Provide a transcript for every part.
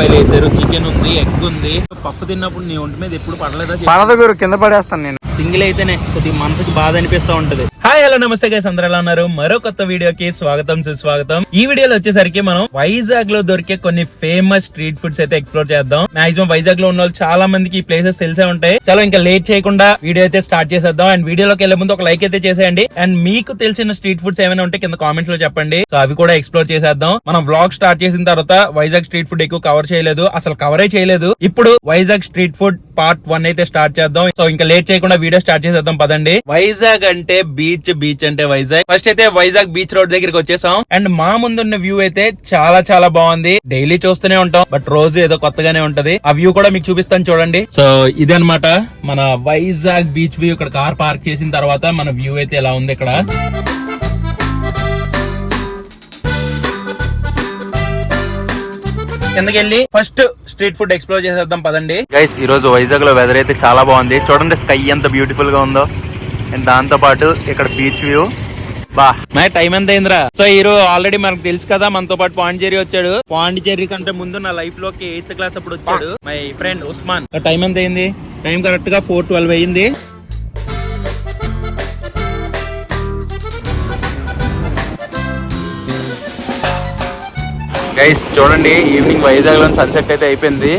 ఉల్లిపాయలు వేసారు చికెన్ ఉంది ఎగ్ ఉంది. పప్పు తిన్నప్పుడు నీ ఒంటి మీద ఎప్పుడు పడలేదా? పడద కింద పడేస్తాను నేను. సింగిల్ అయితేనే కొద్దిగా మనసుకి బాధ అనిపిస్తూ ఉంటది. హాయ్ హలో నమస్తే గైస్ అందరూ ఎలా ఉన్నారు? మరో కొత్త వీడియోకి స్వాగతం సుస్వాగతం. ఈ వీడియోలో వచ్చేసరికి మనం వైజాగ్లో దొరికే కొన్ని ఫేమస్ స్ట్రీట్ ఫుడ్స్ అయితే ఎక్స్ప్లోర్ చేద్దాం. మాక్సిమం వైజాగ్లో ఉన్న వాళ్ళు చాలా మందికి ఈ ప్లేసెస్ తెలిసే ఉంటాయి. చాలా ఇంకా లేట్ చేయకుండా వీడియో అయితే స్టార్ట్ చేసేద్దాం. అండ్ వీడియోలోకి వెళ్ళే ముందు ఒక లైక్ అయితే చేసేయండి. అండ్ మీకు తెలిసిన స్ట్రీట్ ఫుడ్స్ ఏమైనా ఉంటే కింద కామెంట్స్లో చెప్పండి. సో అవి కూడా ఎక్స్ప్లోర్ చేసేద్దాం. మనం వ్లాగ్ స్టార్ట్ చేసిన తర్వాత వైజాగ్ స్ట్రీట్ ఫుడ్ ఎక్కువ కవర్ చేయలేదు. అసలు కవరే చేయలేదు. ఇప్పుడు Vizag street food part one అయితే స్టార్ట్ చేద్దాం. సో ఇంకా లేట్ చేయకుండా వీడియో స్టార్ట్ చేసేద్దాం. పదండి. వైజాగ్ అంటే బీచ్ బీచ్ అంటే వైజాగ్. ఫస్ట్ అయితే వైజాగ్ బీచ్ రోడ్ దగ్గరికి వచ్చేసాం. అండ్ మా ముందున్న వ్యూ అయితే చాలా చాలా బాగుంది. డైలీ చూస్తూనే ఉంటాం బట్ రోజు ఏదో కొత్తగానే ఉంటది. ఆ వ్యూ కూడా మీకు చూపిస్తాను చూడండి. సో ఇదన్నమాట మన వైజాగ్ బీచ్ వ్యూ ఇక్కడ కార్ పార్క్ చేసిన తర్వాత మన వ్యూ అయితే ఎలా ఉంది ఇక్కడ? కిందకెళ్ళి ఫస్ట్ స్ట్రీట్ ఫుడ్ ఎక్స్ప్లోర్ చేసేద్దాం పదండి. గైస్ ఈ రోజు వైజాగ్లో వెదర్ అయితే చాలా బాగుంది. చూడండి స్కై ఎంత బ్యూటిఫుల్గా ఉందో. అండ్ దాంతో పాటు ఇక్కడ బీచ్ వ్యూ బా. మై టైం ఎంత అయిందిరా సో ఈ రోజు ఆల్రెడీ మనకు తెలుసు కదా మనతో పాటు పాండిచేరి వచ్చాడు. పాండిచేరి కంటే ముందు నా లైఫ్లోకి ఎయిత్ క్లాస్ అప్పుడు వచ్చాడు. My friend Osman. టైం ఎంత అయింది టైం కరెక్ట్గా ఫోర్ ట్వెల్వ్ అయింది. గైస్ చూడండి ఈవినింగ్ వైజాగ్లో సన్సెట్ అయితే అయిపోయింది.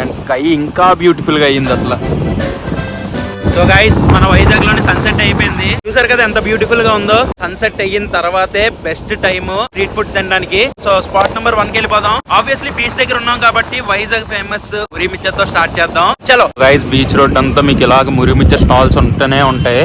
అండ్ స్కై ఇంకా బ్యూటిఫుల్గా అయ్యింది అసలు. సో గైస్ మన వైజాగ్లోని సన్సెట్ అయిపోయింది. చూసారు కదా ఎంత బ్యూటిఫుల్గా ఉందో? సన్సెట్ అయిన తర్వాతే బెస్ట్ టైమ్ స్ట్రీట్ ఫుడ్ తినడానికి. సో స్పాట్ నెంబర్ వన్కి వెళ్ళిపోదాం. ఆబ్వియస్లీ బీచ్ దగ్గర ఉన్నాం కాబట్టి వైజాగ్ ఫేమస్ మురిమిచ్చతో స్టార్ట్ చేద్దాం. చలో. గైస్ బీచ్ రోడ్ అంతా మీకు ఇలాగ మురిమిచ్చ స్టాల్స్ ఉంటూనే ఉంటాయి.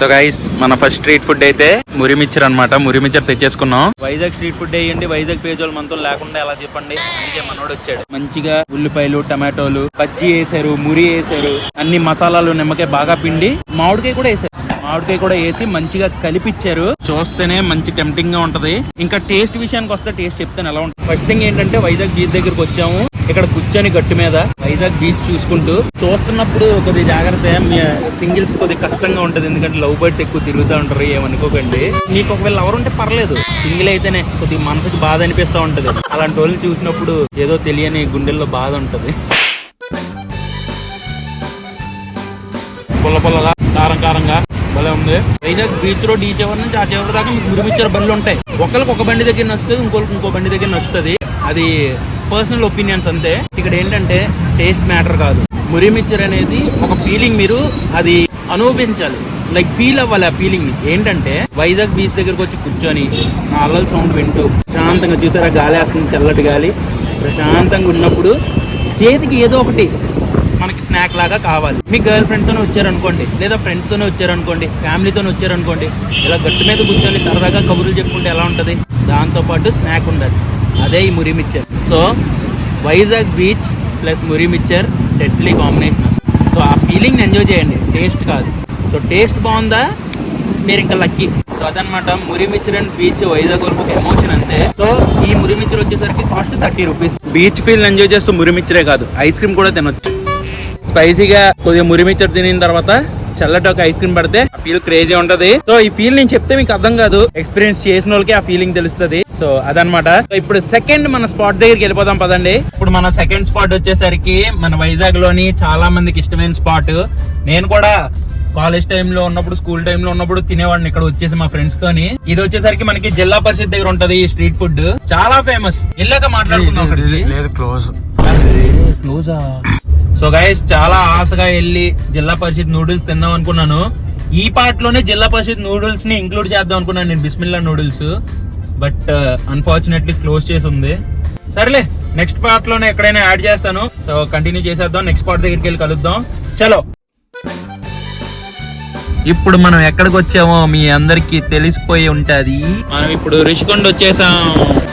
సో గైస్ మన ఫస్ట్ స్ట్రీట్ ఫుడ్ అయితే మురిమిచ్చర్ అన్నమాట మురిమిచ్చర్ తెచ్చేసుకున్నాం. వైజాగ్ స్ట్రీట్ ఫుడ్ వేయండి వైజాగ్ పేజ్ వాళ్ళు మనతో లేకుండా ఎలా చెప్పండి? అందుకే మనోడు వచ్చాడు. మంచిగా ఉల్లిపాయలు టమాటోలు బజ్జీ వేసారు మురి వేసారు అన్ని మసాలాలు నిమ్మకాయ బాగా పిండి మామిడికాయ కూడా వేసారు. మామిడికాయ కూడా వేసి మంచిగా కలిపిచ్చారు. చూస్తేనే మంచి టెంప్టింగ్గా ఉంటది. ఇంకా టేస్ట్ విషయానికి వస్తే టేస్ట్ చెప్తాను ఎలా ఉంటుంది. ఫస్ట్ థింగ్ ఏంటంటే వైజాగ్ బీచ్ దగ్గరకు వచ్చాము. ఇక్కడ కూర్చొని గట్టు మీద వైజాగ్ బీచ్ చూసుకుంటూ చూస్తున్నప్పుడు కొద్దిగా జాగ్రత్త సింగిల్స్ కొద్దిగా కష్టంగా ఉంటది. ఎందుకంటే లవ్ బర్డ్స్ ఎక్కువ తిరుగుతూ ఉంటారు. ఏమనుకోకండి నీకు ఒకవేళ ఎవరు ఉంటే పర్లేదు. సింగిల్ అయితేనే కొద్దిగా మనసుకి బాధ అనిపిస్తూ ఉంటది. అలాంటి వాళ్ళని చూసినప్పుడు ఏదో తెలియని గుండెల్లో బాధ ఉంటది. పుల్ల పుల్లగా కారం కారంగా భలే ఉంది. వైజాగ్ బీచ్ రోడ్ ఈ చివరి నుంచి ఆ చివరి దాకా మీకు గురిపించారు బండ్లు ఉంటాయి. ఒకరికి ఒక బండి దగ్గర నచ్చుతుంది ఇంకొకరికి ఇంకో బండి దగ్గర నచ్చుతుంది. అది పర్సనల్ ఒపీనియన్స్ అంతే. ఇక్కడ ఏంటంటే టేస్ట్ మ్యాటర్ కాదు. మురిమిచ్చర్ అనేది ఒక ఫీలింగ్ మీరు అది అనుభవించాలి. లైక్ ఫీల్ అవ్వాలి ఆ ఫీలింగ్ ఏంటంటే వైజాగ్ బీచ్ దగ్గరకు వచ్చి కూర్చొని నా అల్లల సౌండ్ వింటూ ప్రశాంతంగా చూసారా? గాలి వేస్తుంది చల్లటి గాలి. ప్రశాంతంగా ఉన్నప్పుడు చేతికి ఏదో ఒకటి మనకి స్నాక్ లాగా కావాలి. మీ గర్ల్ ఫ్రెండ్తోనే వచ్చారనుకోండి లేదా ఫ్రెండ్స్తోనే వచ్చారనుకోండి ఫ్యామిలీతోనే వచ్చారనుకోండి ఇలా గట్టు మీద కూర్చొని సరదాగా కబుర్లు చెప్పుకుంటే ఎలా ఉంటుంది? దాంతో పాటు స్నాక్ ఉండాలి. అదే ఈ మురి mixture. So Vizag beach plus మురి మిక్చర్ డెడ్లీ కాంబినేషన్ సో ఆ ఫీలింగ్ ఎంజాయ్ చేయండి. టేస్ట్ కాదు. సో టేస్ట్ బాగుందా? మీరు ఇంకా లక్కీ సో అదనమాట మురిమిచ్చర్ అండ్ బీచ్ వైజాగ్ వరకు ఒక ఎమోషన్ అంతే. సో ఈ మురిమిచ్చర్ వచ్చేసరికి cost thirty rupees beach feel enjoy చేస్తూ మురిమిచ్చరే కాదు. ఐస్ క్రీమ్ కూడా తినొచ్చు. స్పైసీగా కొద్దిగా మురిమిచ్చర్ తినిన తర్వాత చల్లటి ఒక ఐస్ క్రీమ్ పడితే ఆ ఫీల్ క్రేజీ ఉంటది. సో ఈ ఫీల్ నేను చెప్తే మీకు అర్థం కాదు. ఎక్స్పీరియన్స్ చేసిన వాళ్ళకి ఆ ఫీలింగ్ తెలుస్తుంది. సో అదనమాట సో ఇప్పుడు సెకండ్ మన స్పాట్ దగ్గరికి వెళ్ళిపోదాం పదండి. ఇప్పుడు మన సెకండ్ స్పాట్ వచ్చేసరికి మన వైజాగ్లోని చాలా మందికి ఇష్టమైన స్పాట్ నేను కూడా కాలేజ్ టైంలో ఉన్నప్పుడు స్కూల్ టైంలో ఉన్నప్పుడు తినేవాడిని ఇక్కడ వచ్చేసి మా ఫ్రెండ్స్ తోని. ఇది వచ్చేసరికి మనకి జిల్లా పరిషత్ దగ్గర ఉంటది ఈ స్ట్రీట్ ఫుడ్ చాలా ఫేమస్ వెళ్ళాక మాట్లాడుకుందాం అక్కడికి. లేదు క్లోజ్ క్లోజా సో గైస్ చాలా ఆశగా వెళ్ళి జిల్లా పరిషత్ నూడిల్స్ తిందాం అనుకున్నాను. ఈ పార్ట్లోనే జిల్లా పరిషత్ నూడిల్స్ని ఇంక్లూడ్ చేద్దాం అనుకున్నాను నేను Bismillah noodles but uh, unfortunately close చేసి ఉంది. సరేలే నెక్స్ట్ పార్ట్లోనే ఎక్కడైనా యాడ్ చేస్తాను. సో కంటిన్యూ చేసేద్దాం. నెక్స్ట్ పార్ట్ దగ్గరికి వెళ్ళి కలుద్దాం. చలో. ఇప్పుడు మనం ఎక్కడికి వచ్చామో మీ అందరికి తెలిసిపోయి ఉంటది. మనం ఇప్పుడు రిషికొండ వచ్చేసాం.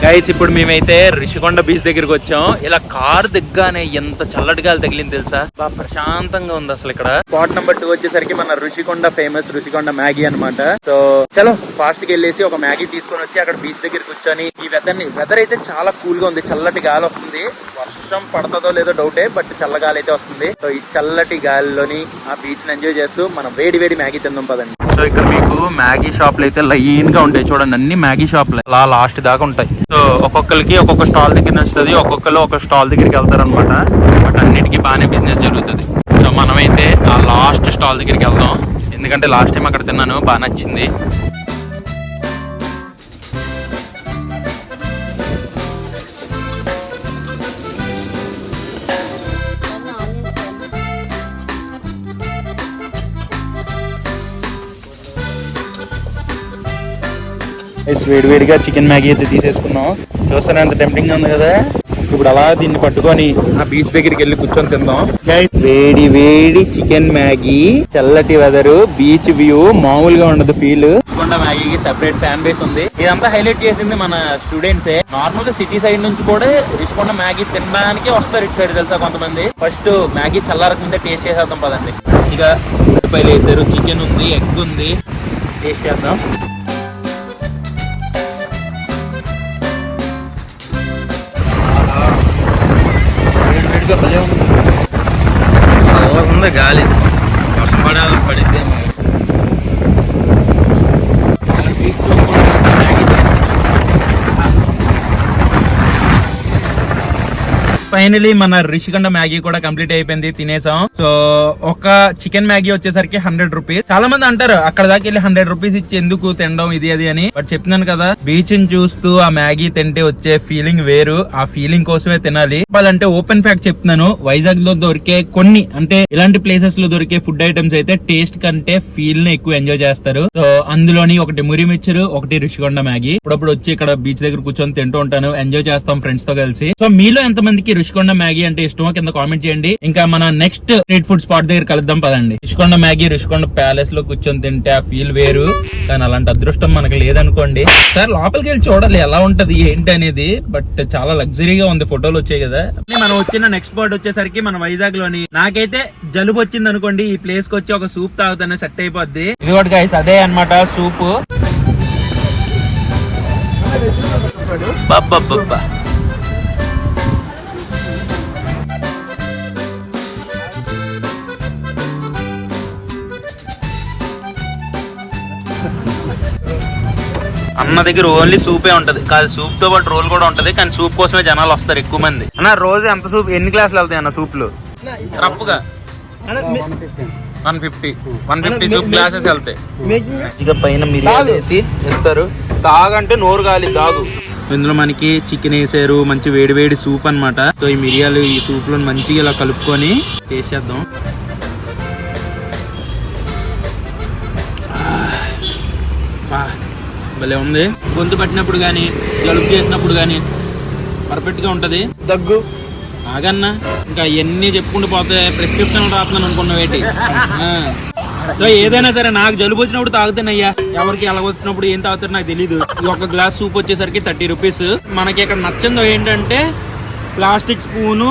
గైస్ ఇప్పుడు మేమైతే రిషికొండ బీచ్ దగ్గరికి వచ్చాం. ఇలా కార్ దిగ్గానే ఎంత చల్లటి గాలి తగిలింది తెలుసా? బాగా ప్రశాంతంగా ఉంది అసలు ఇక్కడ. స్పాట్ నెంబర్ టూ వచ్చేసరికి మన రుషికొండ ఫేమస్ రుషికొండ మ్యాగీ అన్నమాట. సో చలో ఫాస్ట్కి వెళ్ళేసి ఒక మ్యాగీ తీసుకొని వచ్చి అక్కడ బీచ్ దగ్గర కూర్చొని ఈ వెదర్ని వెదర్ అయితే చాలా కూల్గా ఉంది. చల్లటి గాలి వస్తుంది. వర్షం పడతదో లేదో డౌటే బట్ చల్ల గాలి అయితే వస్తుంది. సో ఈ చల్లటి గాలిలోని ఆ బీచ్ని ఎంజాయ్ చేస్తూ మనం వేడి వేడి మ్యాగీ తిందాం పదండి సో ఇక్కడ మీకు మ్యాగీ షాప్లు అయితే లైన్గా ఉంటాయి. చూడండి అన్ని మ్యాగీ షాప్లు. అలా లాస్ట్ దాకా ఉంటాయి. సో ఒక్కొక్కరికి ఒక్కొక్క స్టాల్ దగ్గర వస్తుంది ఒక్కొక్కరు ఒక స్టాల్ దగ్గరికి వెళ్తారు అనమాట బట్ అన్నిటికీ బాగానే బిజినెస్ జరుగుతుంది. సో మనమైతే ఆ లాస్ట్ స్టాల్ దగ్గరికి వెళ్దాం. ఎందుకంటే లాస్ట్ టైం అక్కడ తిన్నాను బాగా నచ్చింది. వేడి వేడిగా చికెన్ మ్యాగీ అయితే తీసేసుకున్నాం. చూస్తానే ఎంత టెంప్టింగ్ ఉంది కదా? ఇప్పుడు అలా దీన్ని పట్టుకొని ఆ బీచ్ దగ్గరికి వెళ్ళి కూర్చొని తిందాం. వేడి వేడి చికెన్ మ్యాగీ తెల్లటి వెదరు బీచ్ వ్యూ మామూలుగా ఉండదు ఫీల్ కొండ మ్యాగీకి సెపరేట్ ఫ్యాన్ బేస్ ఉంది. ఇదంతా హైలైట్ చేసింది మన స్టూడెంట్స్ నార్మల్గా సిటీ సైడ్ నుంచి కూడా రుషికొండ మ్యాగీ తినడానికి వస్తారు ఇటు సైడ్ తెలుసా కొంతమంది? ఫస్ట్ మ్యాగీ చల్లారక ముందే టేస్ట్ చేసేద్దాం పదండి. మంచిగా ఉల్లిపాయలు వేసారు చికెన్ ఉంది ఎగ్ ఉంది. టేస్ట్ చేద్దాం. వేడి వేడిగా భలే ఉంది చల్లగా ఉంది గాలి వర్షం పడే పడిద్దే ఫైనలీ మన రిషికొండ మ్యాగీ కూడా కంప్లీట్ అయిపోయింది తినేసాం. సో ఒక చికెన్ మ్యాగీ వచ్చేసరికి హండ్రెడ్ రూపీస్. చాలా మంది అంటారు అక్కడ దాకా వెళ్ళి హండ్రెడ్ రూపీస్ ఇచ్చి ఎందుకు తినడం ఇది అది అని. బట్ చెప్తున్నాను కదా బీచ్ని చూస్తూ ఆ మ్యాగీ తింటే వచ్చే ఫీలింగ్ వేరు. ఆ ఫీలింగ్ కోసమే తినాలి. వాళ్ళంటే ఓపెన్ ఫ్యాక్ట్ చెప్తున్నాను వైజాగ్లో దొరికే కొన్ని అంటే ఇలాంటి ప్లేసెస్లో దొరికే ఫుడ్ ఐటమ్స్ అయితే టేస్ట్ కంటే ఫీల్ని ఎక్కువ ఎంజాయ్ చేస్తారు. సో అందులోని ఒకటి మురి మిక్చర్ ఒకటి రుషికొండ మ్యాగీ. ఇప్పుడప్పుడు వచ్చి ఇక్కడ బీచ్ దగ్గర కూర్చొని తింటూ ఉంటాను ఎంజాయ్ చేస్తాం ఫ్రెండ్స్తో కలిసి. సో మీలో ఎంత మందికి రుషికొండ మ్యాగీ అంటే ఇష్టమో? కింద కామెంట్ చేయండి. ఇంకా మన నెక్స్ట్ స్ట్రీట్ ఫుడ్ స్పాట్ దగ్గర కలుద్దాం పదండి. రుషికొండ మ్యాగీ రుషికొండ ప్యాలెస్లో కూర్చొని తింటే ఆ ఫీల్ వేరు. కానీ అలాంటి అదృష్టం మనకు లేదనుకోండి. సార్ లోపలికి వెళ్ళి చూడాలి ఎలా ఉంటది ఏంటి అనేది. బట్ చాలా లగ్జరీగా ఉంది ఫోటోలు వచ్చాయి కదా. మనం వచ్చిన నెక్స్ట్ స్పాట్ వచ్చేసరికి మన వైజాగ్లోని నాకైతే జలుబు వచ్చింది అనుకోండి ఈ ప్లేస్కి వచ్చి ఒక సూప్ తాగుతానే సెట్ అయిపోద్ది. ఇది కూడా గైస్ అదే అన్నమాట సూప్. బాబా అన్న దగ్గర ఓన్లీ సూపే ఉంటది. కాదు సూప్తో పాటు రోల్ కూడా ఉంటది కానీ సూప్ కోసమే జనాలు వస్తారు ఎక్కువ మంది. అన్న రోజు ఎంత సూప్ ఎన్ని గ్లాసులు వెళ్తాయి అన్న సూప్లు రఫ్గా. One fifty. One fifty soup glasses వెళ్తాయి. ఇక పైన మిరియాలు వేసి ఇస్తారు. తాగంటే నోరు గాలి తాగు. ఇందులో మనకి చికెన్ వేసారు మంచి వేడి వేడి సూప్ అన్నమాట. సో ఈ మిరియాలు ఈ సూప్లో మంచిగా ఇలా కలుపుకొని టేస్ట్ చేద్దాం బా, భలే ఉంది. గొంతు పట్టినప్పుడు కానీ జలుబు చేసినప్పుడు కానీ పర్ఫెక్ట్గా ఉంటుంది. దగ్గు. ఆగన్నా ఇంకా ఎన్ని చెప్పుకుంటూ పోతే ప్రిస్క్రిప్షన్ రాస్తున్నాను అనుకున్న వేటి. సో ఏదైనా సరే నాకు జలుబు వచ్చినప్పుడు తాగుతానయ్యా. ఎవరికి ఎలా వచ్చినప్పుడు ఏం తాగుతారో నాకు తెలియదు ఈ ఒక గ్లాస్ సూప్ వచ్చేసరికి థర్టీ రూపీస్ మనకి ఇక్కడ నచ్చిందో ఏంటంటే ప్లాస్టిక్ స్పూను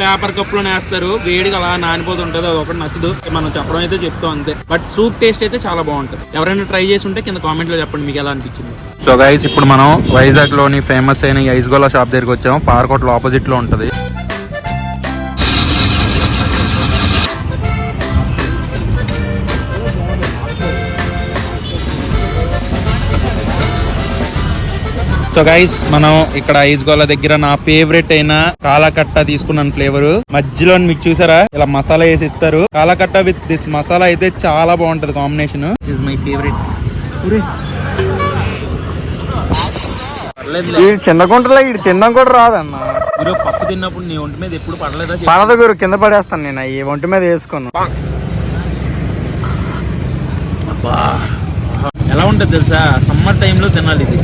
పేపర్ కప్పులో వేస్తారు. వేడిగా అలా నానిపోతుంటుంది. అది ఒకటి నచ్చదు. మనం చెప్పడం అయితే చెప్తాం అంతే. బట్ సూప్ టేస్ట్ అయితే చాలా బాగుంటుంది. ఎవరైనా ట్రై చేసి ఉంటే కింద కామెంట్లో చెప్పండి. మీకు ఎలా అనిపించింది. సో గైస్ ఇప్పుడు మనం వైజాగ్లోని ఫేమస్ అయిన ఐస్గోలా షాప్ దగ్గరికి వచ్చాము. పార్కోట్లో ఆపోజిట్లో ఉంటది. సో గైస్ మనం ఇక్కడ ఐస్ గోల దగ్గర నా ఫేవరెట్ అయిన కాలకట్ట తీసుకున్నాను ఫ్లేవర్ మధ్యలో మీకు చూసారా? ఇలా మసాలా వేసి ఇస్తారు. కాలకట్ట విత్ దిస్ మసాలా అయితే చాలా బాగుంటది కాంబినేషన్ ఇస్ మై ఫేవరెట్ ఈ చిన్న గుంటలో ఇటు తినడం కూడా రాదన్న. గురు పప్పు తిన్నప్పుడు నీ ఒంటి మీద ఎప్పుడు పడలేదా? పడద గురు కింద పడేస్తాను నేను. ఈ ఒంటి మీద వేసుకున్నాను అబ్బా. ఎలా ఉంటుంది తెలుసా? సమ్మర్ టైంలో తినాలి ఇది.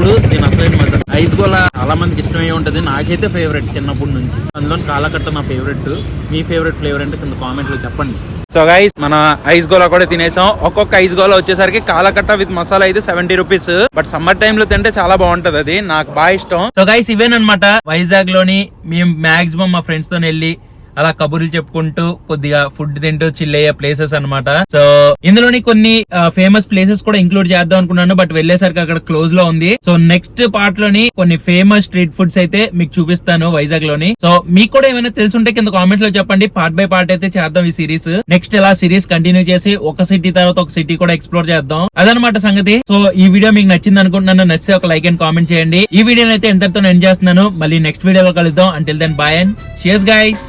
అప్పుడు దీని అసలైన మజా ఐస్ గోలా చాలా మందికి ఇష్టమై ఉంటది. నాకైతే ఫేవరెట్ చిన్నప్పటి నుంచి. అందులో కాలకట్ట నా ఫేవరెట్ మీ ఫేవరెట్ ఫ్లేవర్ అంటే కింద కామెంట్లో చెప్పండి. సో గైస్ మన ఐస్ గోలా కూడా తినేసాం. ఒక్కొక్క ఐస్ గోలా వచ్చేసరికి కాలకట్ట విత్ మసాలా అయితే సెవెంటీ రూపీస్ బట్ సమ్మర్ టైమ్లో తింటే చాలా బాగుంటది అది. నాకు బాగా ఇష్టం. సో గైస్ ఇవేనమాట వైజాగ్లోని మేము మాక్సిమం మా ఫ్రెండ్స్తో వెళ్ళి అలా కబుర్లు చెప్పుకుంటూ కొద్దిగా ఫుడ్ తింటూ చిల్ అయ్యే ప్లేసెస్ అన్నమాట. సో ఇందులోని కొన్ని ఫేమస్ ప్లేసెస్ కూడా ఇంక్లూడ్ చేద్దాం అనుకున్నాను బట్ వెళ్ళేసరికి అక్కడ క్లోజ్లో ఉంది. సో నెక్స్ట్ పార్ట్లోని కొన్ని ఫేమస్ స్ట్రీట్ ఫుడ్స్ అయితే మీకు చూపిస్తాను వైజాగ్లోని. సో మీకు కూడా ఏమైనా తెలుసుంటే కింద కామెంట్స్లో చెప్పండి. పార్ట్ బై పార్ట్ అయితే చేద్దాం ఈ సిరీస్ నెక్స్ట్ ఇలా సిరీస్ కంటిన్యూ చేసి ఒక సిటీ తర్వాత ఒక సిటీ కూడా ఎక్స్ప్లోర్ చేద్దాం. అదనమాట సంగతి. సో ఈ వీడియో మీకు నచ్చింది అనుకుంటున్నాను. నచ్చితే ఒక లైక్ అండ్ కామెంట్ చేయండి. ఈ వీడియోని అయితే ఎంతటితో ఎండ్ చేస్తున్నాను. మళ్ళీ నెక్స్ట్ వీడియోలో కలుద్దాం. Until then bye and cheers guys